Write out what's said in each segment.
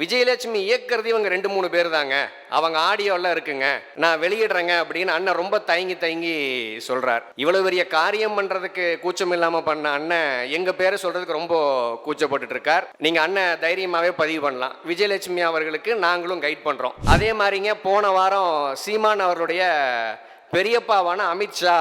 விஜயலட்சுமி இயக்கிறது இவங்க ரெண்டு மூணு பேர் தாங்க அவங்க ஆடியோலாம் இருக்குங்க. நான் வெளியிடுறேங்க அப்படின்னு அண்ணன் ரொம்ப தயங்கி தயங்கி சொல்கிறார் இவ்வளோ பெரிய காரியம் பண்ணுறதுக்கு கூச்சம் இல்லாமல் பண்ண அண்ணன் எங்கள் பேரை சொல்கிறதுக்கு ரொம்ப கூச்சப்பட்டுட்டு இருக்கார். நீங்கள் அண்ணன் தைரியமாகவே பதிவு பண்ணலாம். விஜயலட்சுமி அவர்களுக்கு நாங்களும் கைட் பண்ணுறோம் அதே மாதிரிங்க போன வாரம் சீமான் அவர்களுடைய பெரியப்பாவான அமித்ஷா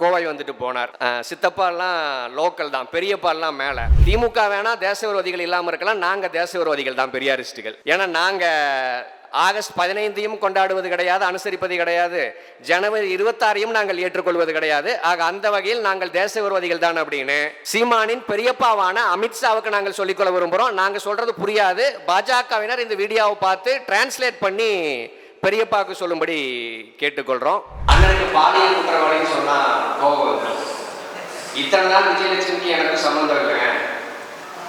கோவை வந்துட்டு போனார். சித்தப்பாலாம் லோக்கல் தான். பெரியப்பாலாம் மேலே. திமுக வேணா தேச விரோதிகள் இல்லாமல் இருக்கலாம். நாங்கள் தேச விரோதிகள் தான் பெரியாரிஸ்டுகள். ஏன்னா நாங்கள் ஆகஸ்ட் பதினைந்தையும் கொண்டாடுவது கிடையாது அனுசரிப்பது கிடையாது. ஜனவரி இருபத்தாறையும் நாங்கள் ஏற்றுக்கொள்வது கிடையாது. ஆக அந்த வகையில் நாங்கள் தேச விரோதிகள் தான் அப்படின்னு சீமானின் பெரியப்பாவான அமித்ஷாவுக்கு நாங்கள் சொல்லிக்கொள்ள விரும்புகிறோம் நாங்கள் சொல்றது புரியாது. பாஜகவினர் இந்த வீடியோவை பார்த்து டிரான்ஸ்லேட் பண்ணி பெரியப்பாவுக்கு சொல்லும்படி கேட்டுக்கொள்றோம். அண்ணனுக்கு பாலியல் குற்றவாளின்னு சொன்னா கோபம் இத்தனை நாள் விஜயலட்சுமிக்கு எனக்கு சம்மந்தம் இல்லைங்க.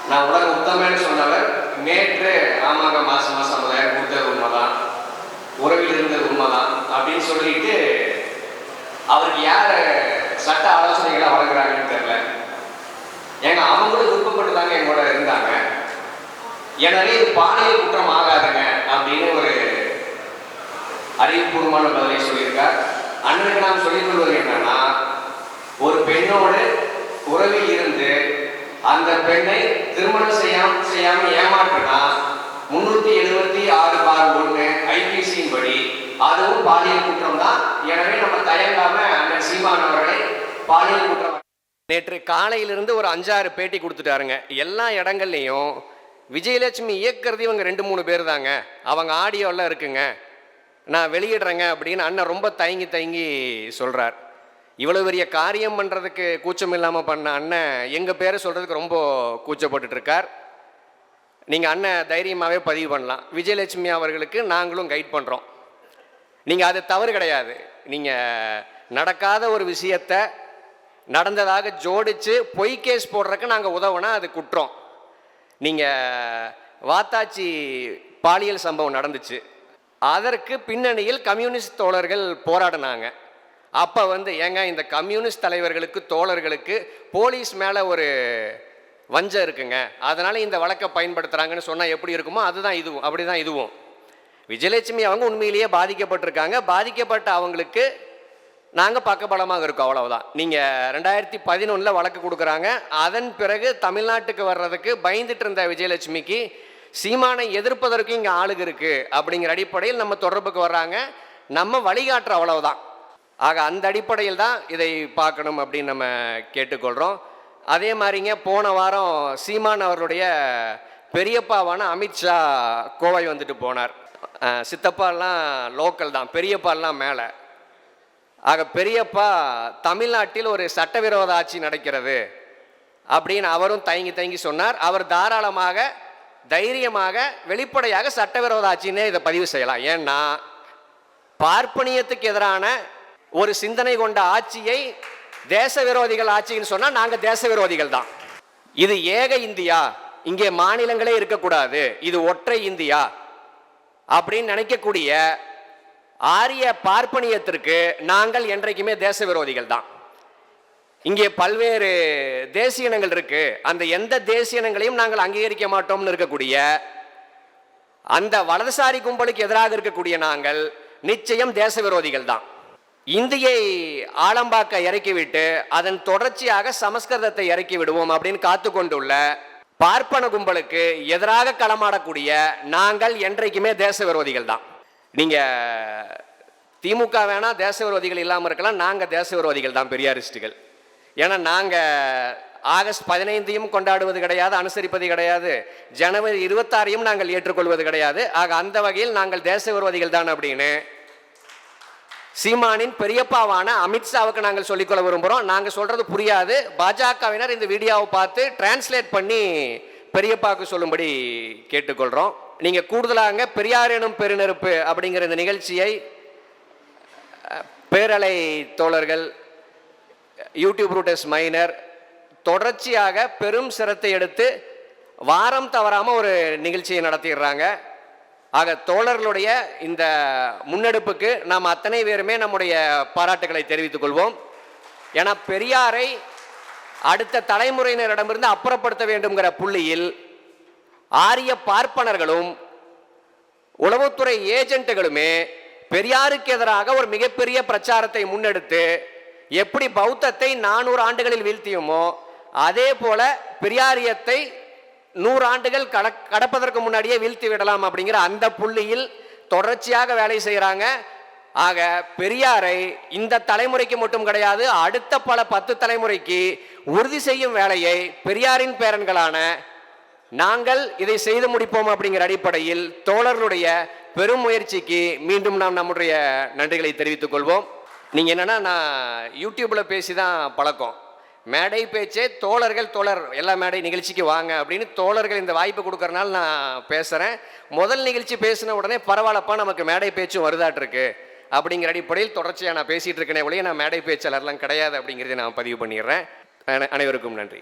நான் உலக உத்தமன்னு சொன்னவர் நேற்று ஆமாங்க மாசம் மாசம் ஐம்பதாயிரம் கொடுத்தது உண்மைதான். உறவில் இருந்தது உண்மைதான் அப்படின்னு சொல்லிட்டு அவருக்கு யார் சட்ட ஆலோசனைகளை வழங்குறாங்கன்னு தெரியல. ஏங்க அவங்களும் விருப்பப்பட்டு தாங்க எங்களோட இருந்தாங்க. எனவே இது பாலியல் குற்றம் ஆகாதுங்க அப்படின்னு ஒரு அறிவுபூர்வமான பதிலை சொல்லியிருக்கார். அன்றைக்கு நாம் சொல்லிக் கொள்வது என்னன்னா ஒரு பெண்ணோடு உறவில் இருந்து அந்த பெண்ணை திருமணம் செய்யாம செய்யாம ஏமாற்றினா முன்னூத்தி எழுபத்தி ஆறு பார் ஒன்று ஐபிசியின் படி அதுவும் பாலியல் குற்றம் தான். எனவே நம்ம தயங்காம அண்ணன் சீமான் அவர்களை பாலியல் குற்றம் நேற்று காலையிலிருந்து ஒரு அஞ்சாறு பேட்டி கொடுத்துட்டாருங்க. எல்லா இடங்கள்லையும் விஜயலட்சுமி இயக்கிறது இவங்க ரெண்டு மூணு பேர் தாங்க. அவங்க ஆடியோலாம் இருக்குங்க. நான் வெளியிடுறேங்க அப்படின்னு அண்ணன் ரொம்ப தயங்கி தயங்கி சொல்கிறார் இவ்வளோ பெரிய காரியம் பண்ணுறதுக்கு கூச்சம் இல்லாமல் பண்ண அண்ணன் எங்கள் பேரை சொல்கிறதுக்கு ரொம்ப கூச்சப்பட்டுட்டு இருக்கார். நீங்கள் அண்ணன் தைரியமாகவே பதிவு பண்ணலாம். விஜயலட்சுமி அவர்களுக்கு நாங்களும் கைட் பண்ணுறோம் நீங்கள் அது தவறு கிடையாது. நீங்கள் நடக்காத ஒரு விஷயத்தை நடந்ததாக ஜோடித்து பொய் கேஸ் போடுறதுக்கு நாங்கள் உதவுனா அது குற்றம். நீங்கள் வாத்தாச்சி பாலியல் சம்பவம் நடந்துச்சு. அதற்கு பின்னணியில் கம்யூனிஸ்ட் தோழர்கள் போராடினாங்க. அப்போ வந்து ஏங்க இந்த கம்யூனிஸ்ட் தலைவர்களுக்கு தோழர்களுக்கு போலீஸ் மேலே ஒரு வஞ்சம் இருக்குங்க. அதனால் இந்த வழக்கை பயன்படுத்துகிறாங்கன்னு சொன்னால் எப்படி இருக்குமோ அதுதான் இதுவும் அப்படி தான் இதுவும். விஜயலட்சுமி அவங்க உண்மையிலேயே பாதிக்கப்பட்டிருக்காங்க. பாதிக்கப்பட்ட அவங்களுக்கு நாங்கள் பக்கபலமாக இருக்கோம் அவ்வளவுதான். நீங்கள் ரெண்டாயிரத்தி பதினொன்றில் வழக்கு கொடுக்குறாங்க. அதன் பிறகு தமிழ்நாட்டுக்கு வர்றதுக்கு பயந்துட்டு இருந்த விஜயலட்சுமிக்கு சீமானை எதிர்ப்பதற்கு இங்கே ஆளுக இருக்கு அப்படிங்கிற அடிப்படையில் நம்ம தொடர்புக்கு வர்றாங்க. நம்ம வழிகாட்டுற அவ்வளவுதான். ஆக அந்த அடிப்படையில் தான் இதை பார்க்கணும் அப்படின்னு நம்ம கேட்டுக்கொள்கிறோம் அதே மாதிரிங்க போன வாரம் சீமான் அவருடைய பெரியப்பாவான அமித்ஷா கோவை வந்துட்டு போனார். சித்தப்பாலாம் லோக்கல் தான் பெரியப்பாலாம் மேலே. ஆக பெரியப்பா தமிழ்நாட்டில் ஒரு சட்டவிரோத ஆட்சி நடக்கிறது அப்படின்னு அவரும் தயங்கி தயங்கி சொன்னார். அவர் தாராளமாக தைரியமாக வெளிப்படையாக சட்டவிரோத ஆட்சின்னே இதை பதிவு செய்யலாம். ஏன்னா பார்ப்பனியத்துக்கு எதிரான ஒரு சிந்தனை கொண்ட ஆட்சியை தேச விரோதிகள் ஆட்சின்னு சொன்னால் நாங்கள் தேச விரோதிகள் தான். இது ஏக இந்தியா. இங்கே மாநிலங்களே இருக்கக்கூடாது. இது ஒற்றை இந்தியா. அப்படின்னு நினைக்கக்கூடிய ஆரிய பார்ப்பனியத்திற்கு நாங்கள் என்றைக்குமே தேச விரோதிகள் தான். இங்கே பல்வேறு தேசியனங்கள் இருக்கு. அந்த எந்த தேசியனங்களையும் நாங்கள் அங்கீகரிக்க மாட்டோம்னு இருக்கக்கூடிய அந்த வலதுசாரி கும்பலுக்கு எதிராக இருக்கக்கூடிய நாங்கள் நிச்சயம் தேச விரோதிகள் தான். இந்தியை ஆலம்பாக்க இறக்கிவிட்டு அதன் தொடர்ச்சியாக சமஸ்கிருதத்தை இறக்கி விடுவோம் அப்படின்னு காத்து கொண்டுள்ள பார்ப்பன கும்பலுக்கு எதிராக களமாடக்கூடிய நாங்கள் என்றைக்குமே தேச விரோதிகள் தான். நீங்க திமுக வேணா தேச விரோதிகள் இல்லாமல் இருக்கலாம் நாங்கள் தேச விரோதிகள் தான் பெரியாரிஸ்டுகள். ஏன்னா நாங்கள் ஆகஸ்ட் பதினைந்தையும் கொண்டாடுவது கிடையாது அனுசரிப்பது கிடையாது. ஜனவரி இருபத்தாறையும் நாங்கள் ஏற்றுக்கொள்வது கிடையாது. ஆக அந்த வகையில் நாங்கள் தேச விரோதிகள் தான் அப்படின்னு சீமானின் பெரியப்பாவான அமித்ஷாவுக்கு நாங்கள் சொல்லிக்கொள்ள விரும்புகிறோம் நாங்கள் சொல்கிறது புரியாது. பாஜகவினர் இந்த வீடியோவை பார்த்து டிரான்ஸ்லேட் பண்ணி பெரியப்பாவுக்கு சொல்லும்படி கேட்டுக்கொள்கிறோம் நீங்கள் கூடுதலாக பெரியார் எனும் பெருநெருப்பு அப்படிங்கிற இந்த நிகழ்ச்சியை பேரலை தோழர்கள் யூடியூப் ரூட்டஸ் மைனர் தொடர்ச்சியாக பெரும் சிரத்தை எடுத்து வாரம் தவறாமல் ஒரு நிகழ்ச்சியை நடத்திடுறாங்க. ஆக தோழர்களுடைய இந்த முன்னெடுப்புக்கு நாம் அத்தனை பேருமே நம்முடைய பாராட்டுகளை தெரிவித்துக் கொள்வோம். ஏன்னா பெரியாரை அடுத்த தலைமுறையினரிடமிருந்து அப்புறப்படுத்த வேண்டும்ங்கிற புள்ளியில் ஆரிய பார்ப்பனர்களும் உளவுத்துறை ஏஜென்ட்டுகளுமே பெரியாருக்கு எதிராக ஒரு மிகப்பெரிய பிரச்சாரத்தை முன்னெடுத்து எப்படி பௌத்தத்தை நானூறு ஆண்டுகளில் வீழ்த்தியுமோ அதே போல பெரியாரியத்தை நூறு ஆண்டுகள் கட கடப்பதற்கு முன்னாடியே வீழ்த்தி விடலாம் அப்படிங்கிற அந்த புள்ளியில் தொடர்ச்சியாக வேலை செய்கிறாங்க ஆக பெரியாரை இந்த தலைமுறைக்கு மட்டும் கிடையாது அடுத்த பல பத்து தலைமுறைக்கு உறுதி செய்யும் வேலையை பெரியாரின் பேரன்களான நாங்கள் இதை செய்து முடிப்போம் அப்படிங்கிற அடிப்படையில் தோழர்களுடைய பெரும் முயற்சிக்கு மீண்டும் நாம் நம்முடைய நன்றிகளை தெரிவித்துக் கொள்வோம். நீங்கள் என்னன்னா நான் யூடியூப்பில் பேசி தான் பழக்கம். மேடை பேச்சே தோழர்கள் தோழர் எல்லா மேடை நிகழ்ச்சிக்கு வாங்க அப்படின்னு தோழர்கள் இந்த வாய்ப்பு கொடுக்கறனால நான் பேசுகிறேன் முதல் நிகழ்ச்சி பேசின உடனே பரவாயில்லப்பா நமக்கு மேடை பேச்சும் வருதாட்டிருக்கு. அப்படிங்கிற அடிப்படையில் தொடர்ச்சியாக நான் பேசிகிட்டு இருக்கேனே ஒழிய நான் மேடை பேச்சாளர்லாம் கிடையாது அப்படிங்கிறத நான் பதிவு பண்ணிடுறேன். அனைவருக்கும் நன்றி.